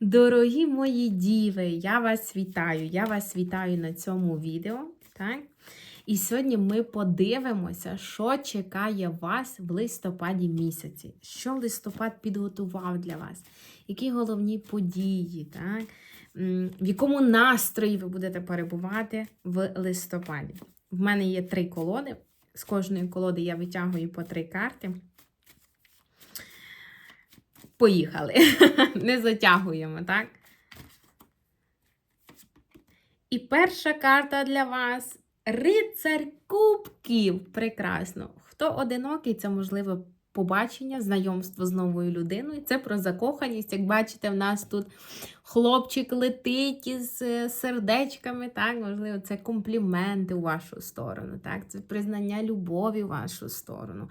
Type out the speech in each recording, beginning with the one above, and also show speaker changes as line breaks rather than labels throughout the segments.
Дорогі мої діви, я вас вітаю. Я вас вітаю на цьому відео. Так? І сьогодні ми подивимося, що чекає вас в листопаді місяці. Що листопад підготував для вас, які головні події, так? В якому настрої ви будете перебувати в листопаді. В мене є три колоди. З кожної колоди я витягую по три карти. Поїхали. Не затягуємо, так? І перша карта для вас рицар кубків. Прекрасно. Хто одинокий, це можливо побачення, знайомство з новою людиною. Це про закоханість. Як бачите, в нас тут хлопчик летить із е, сердечками. Так, можливо, це компліменти у вашу сторону. Так, це признання любові в вашу сторону.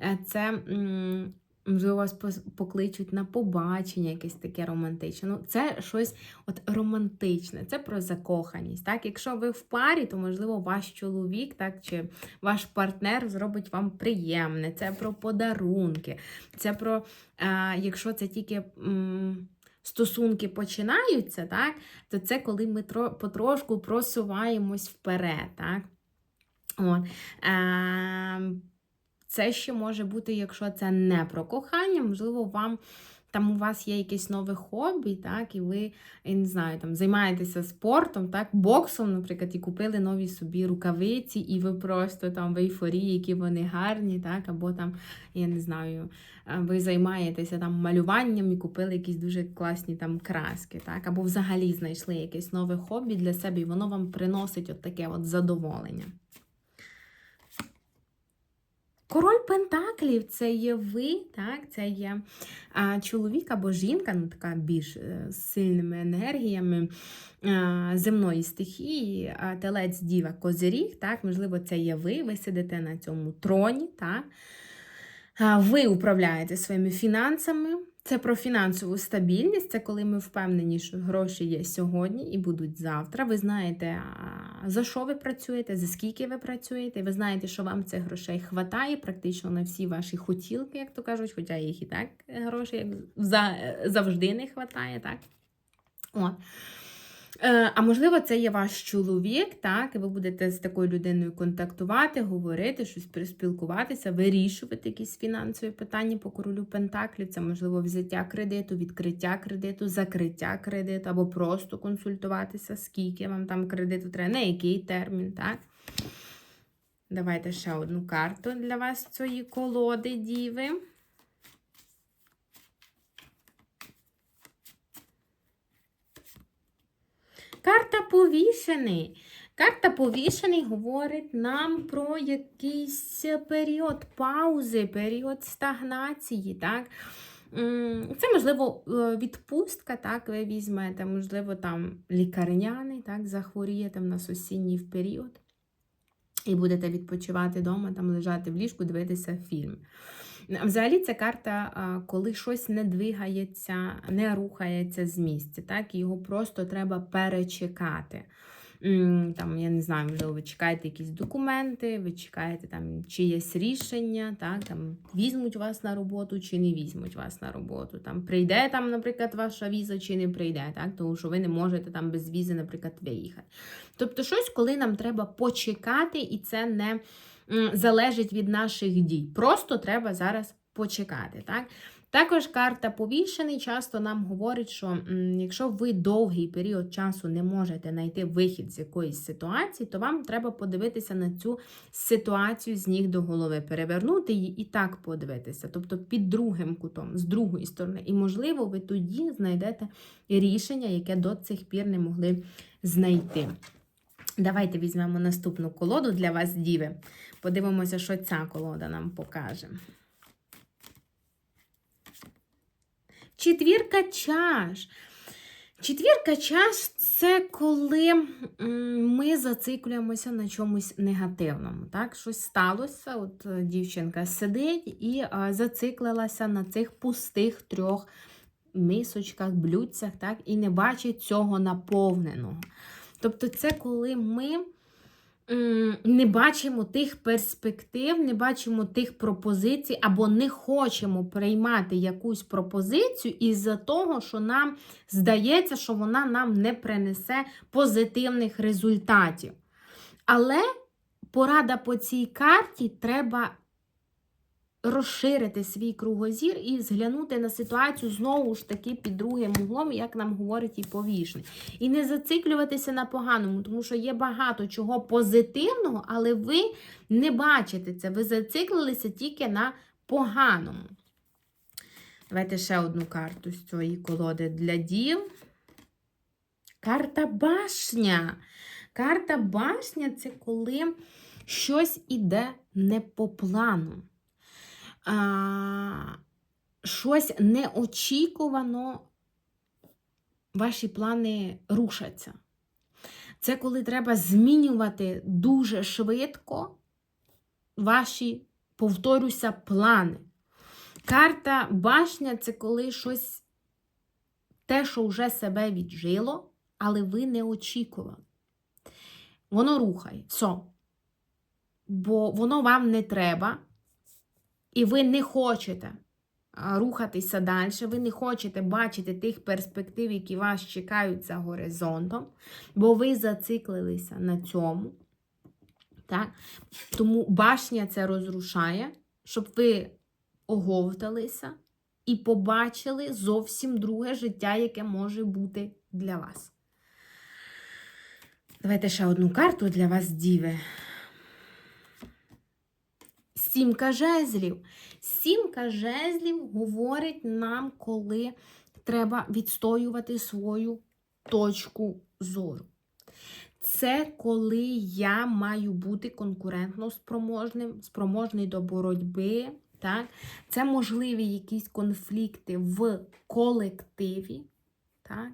Е, Це. м, Можливо, вас покличуть на побачення, якесь таке романтичне. Ну, це щось от романтичне, це про закоханість. Так? Якщо ви в парі, то можливо ваш чоловік, так, чи ваш партнер зробить вам приємне. Це про подарунки. Це про, е, якщо це тільки. м, Стосунки починаються, так, то це коли ми тро, потрошку просуваємось вперед. Так? От. Е, це ще може бути, якщо це не про кохання, можливо, вам там у вас є якесь нове хобі, так, і ви, я не знаю, там займаєтеся спортом, так, боксом, наприклад, і купили нові собі рукавиці, і ви просто там в ейфорії, які вони гарні, так, або там, я не знаю, е, ви займаєтеся там малюванням і купили якісь дуже класні там краски, так, або взагалі знайшли якесь нове хобі для себе, і воно вам приносить от таке от задоволення. Король Пентаклів це є ви, так? це є а, чоловік або жінка, ну така більш е, з сильними енергіями а, земної стихії, а, телець діва козиріг, так? можливо, це є ви, ви сидите на цьому троні, так? А, ви управляєте своїми фінансами. Це про фінансову стабільність, це коли ми впевнені, що гроші є сьогодні і будуть завтра. Ви знаєте, за що ви працюєте, за скільки ви працюєте. Ви знаєте, що вам цих грошей хватає практично на всі ваші хотілки, як то кажуть, хоча їх і так е, грошей як завжди не хватає, так? От. Е, А можливо, це є ваш чоловік, так, і ви будете з такою людиною контактувати, говорити, щось спілкуватися, вирішувати якісь фінансові питання по королю Пентаклів. Це можливо взяття кредиту, відкриття кредиту, закриття кредиту, або просто консультуватися, скільки вам там кредиту треба, на який термін, так? Давайте ще одну карту для вас цієї колоди, діви. Карта повішений. Карта повішений говорить нам про якийсь період паузи, період стагнації. так? Це, можливо, е, відпустка, так, ви візьмете, можливо, там лікарняний, так, захворієте в нас осінній період. І будете відпочивати вдома, там лежати в ліжку, дивитися фільм. Взагалі, це карта, коли щось не двигається, не рухається з місця. Так? Його просто треба перечекати. Там, я не знаю, можливо, ви чекаєте якісь документи, ви чекаєте там чиєсь рішення, так, там, візьмуть вас на роботу чи не візьмуть вас на роботу. Там, прийде, там, наприклад, ваша віза чи не прийде, так, тому що ви не можете там без візи, наприклад, виїхати. Тобто, щось, коли нам треба почекати, і це не залежить від наших дій. Просто треба зараз почекати. Так? Також карта повішений часто нам говорить, що якщо ви довгий період часу не можете знайти вихід з якоїсь ситуації, то вам треба подивитися на цю ситуацію з ніг до голови, перевернути її і так подивитися, тобто під другим кутом, з другої сторони. І, можливо, ви тоді знайдете рішення, яке до цих пір не могли знайти. Давайте візьмемо наступну колоду для вас, діви. Подивимося, що ця колода нам покаже. Четвірка чаш. Четвірка чаш це коли ми зациклюємося на чомусь негативному. Так? Щось сталося. От е, дівчинка сидить і зациклилася на цих пустих трьох мисочках, блюдцях, так? і не бачить цього наповненого. Тобто, це коли ми не бачимо тих перспектив, не бачимо тих пропозицій, або не хочемо приймати якусь пропозицію із-за того, що нам здається, що вона нам не принесе позитивних результатів. Але порада по цій карті треба розширити свій кругозір і зглянути на ситуацію знову ж таки під другим углом, як нам говорить і повішний. І не зациклюватися на поганому, тому що є багато чого позитивного, але ви не бачите це. Ви зациклилися тільки на поганому. Давайте ще одну карту з цієї колоди для дів. Карта башня. Карта башня це коли щось іде не по плану. Щось неочікувано, ваші плани рушаться. Це коли треба змінювати дуже швидко ваші, повторюся, плани. Карта башня це коли щось, те, що вже себе віджило, але ви не очікували. Воно рухає. Все. Бо воно вам не треба, і ви не хочете рухатися далі, ви не хочете бачити тих перспектив, які вас чекають за горизонтом, бо ви зациклилися на цьому. Так? Тому башня це розрушає, щоб ви оговталися і побачили зовсім друге життя, яке може бути для вас. Давайте ще одну карту для вас, діви. Сімка жезлів. Сімка жезлів говорить нам, коли треба відстоювати свою точку зору. Це коли я маю бути конкурентно спроможним, спроможний до боротьби. Так? Це можливі якісь конфлікти в колективі. Так?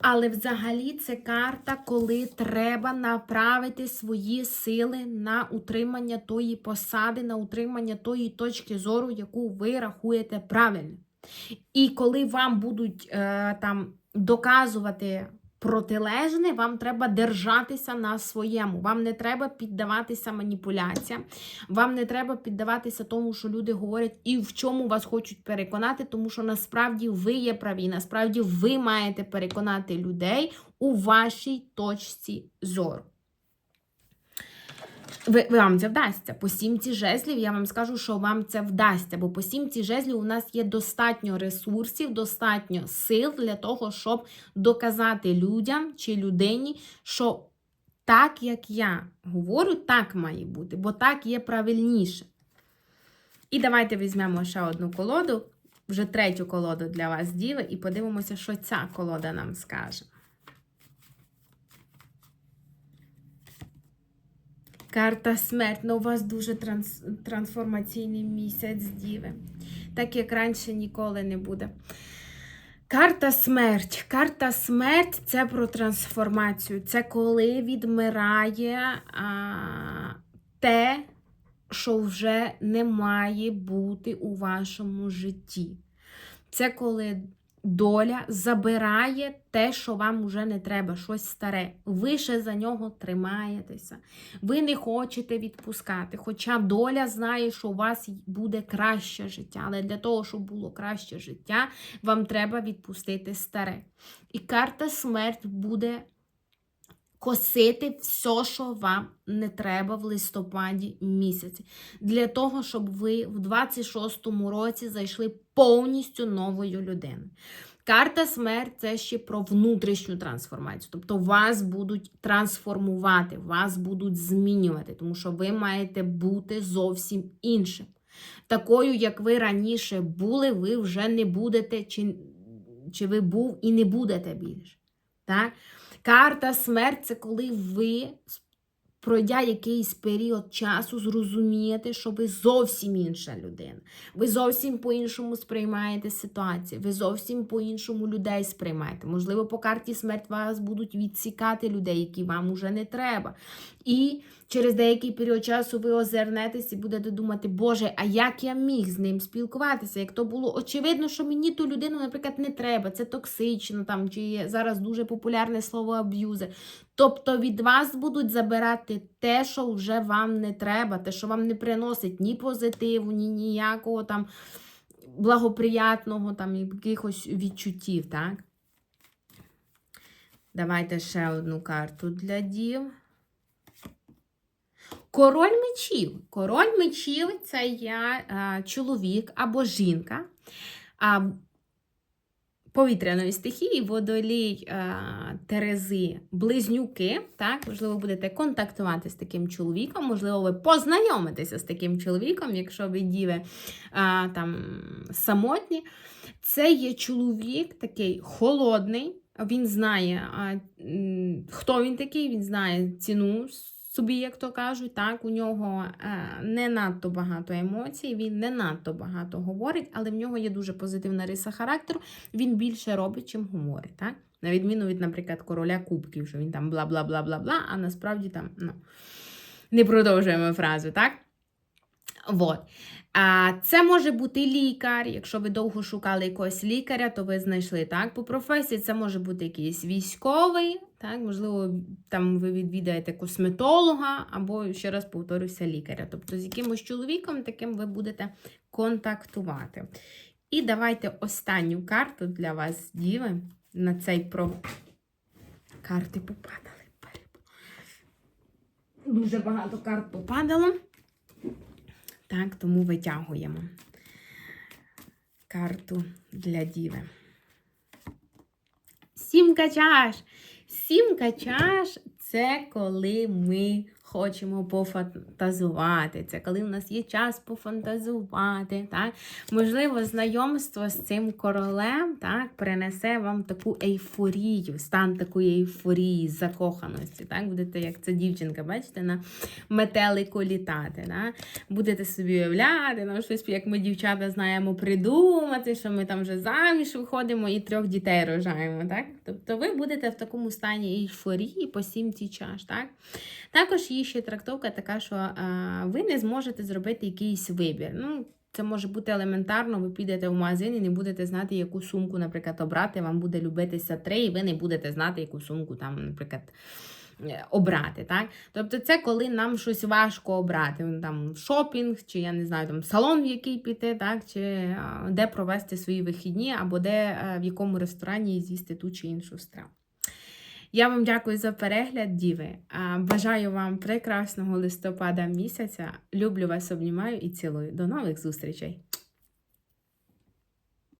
Але взагалі це карта, коли треба направити свої сили на утримання тої посади, на утримання тої точки зору, яку ви рахуєте правильно. І коли вам будуть е, там доказувати протилежне, вам треба держатися на своєму. Вам не треба піддаватися маніпуляціям, вам не треба піддаватися тому, що люди говорять, і в чому вас хочуть переконати, тому що насправді ви є праві, насправді ви маєте переконати людей у вашій точці зору. Ви, вам це вдасться. По сімці жезлів я вам скажу, що вам це вдасться, бо по сімці жезлів у нас є достатньо ресурсів, достатньо сил для того, щоб доказати людям чи людині, що так, як я говорю, так має бути, бо так є правильніше. І давайте візьмемо ще одну колоду, вже третю колоду для вас діли, і подивимося, що ця колода нам скаже. Карта смерть. Ну, у вас дуже транс, трансформаційний місяць діви. Так як раніше ніколи не буде. Карта смерть. Карта смерть це про трансформацію. Це коли відмирає а, те, що вже не має бути у вашому житті. Це коли доля забирає те, що вам вже не треба, щось старе. Ви ще за нього тримаєтеся. Ви не хочете відпускати. Хоча доля знає, що у вас буде краще життя. Але для того, щоб було краще життя, вам треба відпустити старе. І карта смерть буде. Косити все, що вам не треба в листопаді місяці. Для того, щоб ви в 26-му році зайшли повністю новою людиною. Карта смерть це ще про внутрішню трансформацію. Тобто вас будуть трансформувати, вас будуть змінювати, тому що ви маєте бути зовсім іншим. Такою, як ви раніше були, ви вже не будете, чи, чи ви був і не будете більше. Так? Карта смерть це коли ви, пройдя якийсь період часу, зрозумієте, що ви зовсім інша людина. Ви зовсім по-іншому сприймаєте ситуацію, ви зовсім по-іншому людей сприймаєте. Можливо, по карті смерть вас будуть відсікати людей, які вам уже не треба. І Через деякий період часу ви озирнетесь і будете думати, Боже, а як я міг з ним спілкуватися? Як то було очевидно, що мені ту людину, наприклад, не треба, це токсично, там, чи зараз дуже популярне слово аб'юзер. Тобто від вас будуть забирати те, що вже вам не треба, те, що вам не приносить ні позитиву, ні ніякого там благоприятного, там якихось відчуттів, так? Давайте ще одну карту для дів. Король мечів. Король мечів це є а, чоловік або жінка а, повітряної стихії, водолій а, Терези, близнюки. Так, можливо, будете контактувати з таким чоловіком, можливо, ви познайомитеся з таким чоловіком, якщо ви діви а, там, самотні. Це є чоловік такий холодний. Він знає, а, хто він такий, він знає ціну собі, як то кажуть. Так, у нього е, не надто багато емоцій, він не надто багато говорить, але в нього є дуже позитивна риса характеру. Він більше робить, чим говорить. Так? На відміну від, наприклад, короля кубків, що він там бла бла бла бла бла, а насправді там ну, не продовжуємо фразу, так? Вот. А це може бути лікар. Якщо ви довго шукали якогось лікаря, то ви знайшли так. По професії це може бути якийсь військовий, так, можливо, там ви відвідаєте косметолога, або, ще раз повторюся, лікаря. Тобто з якимось чоловіком таким ви будете контактувати. І давайте останню карту для вас, діви, на цей про. Карти попадали. Дуже багато карт попадало. Так, тому витягуємо карту для діви. Сімка чаш. Сімка чаш це коли ми хочемо пофантазувати. Це коли у нас є час пофантазувати. Так? Можливо, знайомство з цим королем так, принесе вам таку ейфорію, стан такої ейфорії, закоханості. Так? Будете, як ця дівчинка, бачите, на метелику літати. Так? Будете собі уявляти, ну, щось, як ми, дівчата, знаємо придумати, що ми там вже заміж виходимо і трьох дітей рожаємо. Так? Тобто ви будете в такому стані ейфорії по сімці чаш. Так? Також є ще трактовка така, що ви не зможете зробити якийсь вибір. Ну, це може бути елементарно, ви підете в магазин і не будете знати, яку сумку, наприклад, обрати. Вам буде любитися три, і ви не будете знати, яку сумку там, наприклад. е, Обрати, так? Тобто це коли нам щось важко обрати. Ну, Там шопінг, чи я не знаю, там салон, в який піти, так, чи де провести свої вихідні, або де е, в якому ресторані з'їсти ту чи іншу страву. Я вам дякую за перегляд, діви. Бажаю вам прекрасного листопада місяця. Люблю вас, обнімаю і цілую. До нових зустрічей!